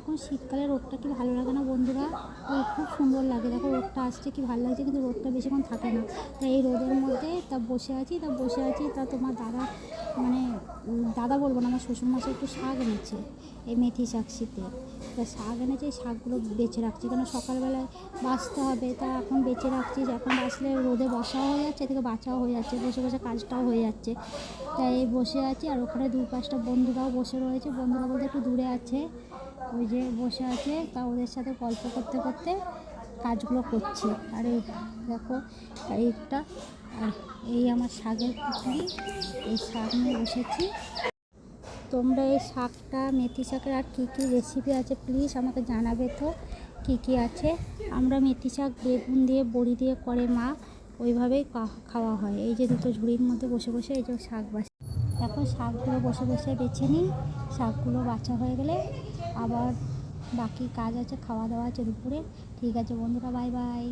এখন শীতকালে রোদটা কি ভালো লাগে না বন্ধুরা? ওই খুব সুন্দর লাগে। দেখো, রোদটা আসছে কি ভালো লাগছে, কিন্তু রোদটা বেশিক্ষণ থাকে না। তাই এই রোদের মধ্যে তা বসে আছি, তা বসে আছি, তা তোমার দাদা মানে দাদা বলব না, আমার শ্বশুরমশাই একটু শাক এনেছে, এই মেথি শাক শীতে। তা শাক এনেছে, এই শাকগুলো বেছে রাখছি। কেন, সকালবেলায় বাঁচতে হবে, তা এখন বেছে রাখছি, এখন বাঁচলে রোদে বসাও হয়ে যাচ্ছে, এদিকে বাঁচাও হয়ে যাচ্ছে, বসে বসে কাজটাও হয়ে যাচ্ছে। তাই বসে আছি, আর ওখানে দুই পাঁচটা বন্ধুরাও বসে রয়েছে, বন্ধুরা বলতে একটু দূরে আছে। ওই যে বসে আছে, তা ওদের সাথে গল্প করতে করতে কাজগুলো করছে। আর এই দেখো এইটা আর এই আমার শাকের পুকুরি এই শাক নিয়ে বসেছি। তোমরা এই শাকটা, মেথি শাকের আর কী কী রেসিপি আছে প্লিজ আমাকে জানাবে তো, কী কী আছে? আমরা মেথি শাক বেগুন দিয়ে, বড়ি দিয়ে করে মা ওইভাবেই খাওয়া হয়। এই যে দুটো ঝুড়ির মধ্যে বসে বসে এই যে শাক বাছি এখন শাকগুলো বসে বসে বেছে নিই, শাকগুলো বাছা হয়ে গেলে আবার বাকি কাজ আছে খাওয়া দাওয়া আছে দুপুরে। ঠিক আছে বন্ধুরা বাই বাই